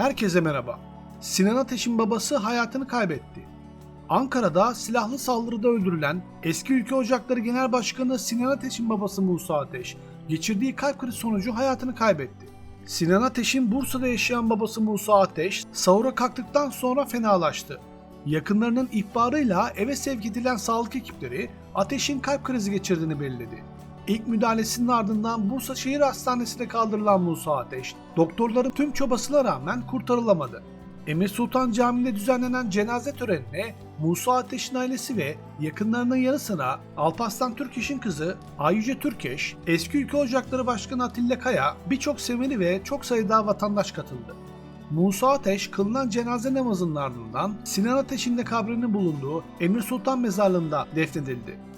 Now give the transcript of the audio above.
Herkese merhaba. Sinan Ateş'in babası hayatını kaybetti. Ankara'da silahlı saldırıda öldürülen eski Ülke Ocakları Genel Başkanı Sinan Ateş'in babası Musa Ateş, geçirdiği kalp krizi sonucu hayatını kaybetti. Sinan Ateş'in Bursa'da yaşayan babası Musa Ateş, sahura kalktıktan sonra fenalaştı. Yakınlarının ihbarıyla eve sevk edilen sağlık ekipleri Ateş'in kalp krizi geçirdiğini belirledi. İlk müdahalesinin ardından Bursa Şehir Hastanesi'ne kaldırılan Musa Ateş, doktorların tüm çabasına rağmen kurtarılamadı. Emir Sultan Camii'nde düzenlenen cenaze törenine Musa Ateş'in ailesi ve yakınlarının yanı sıra Alparslan Türkeş'in kızı Ayyüce Türkeş, eski Ülke Ocakları Başkanı Atilla Kaya, birçok seveni ve çok sayıda vatandaş katıldı. Musa Ateş kılınan cenaze namazının ardından Sinan Ateş'in de kabrinin bulunduğu Emir Sultan Mezarlığı'nda defnedildi.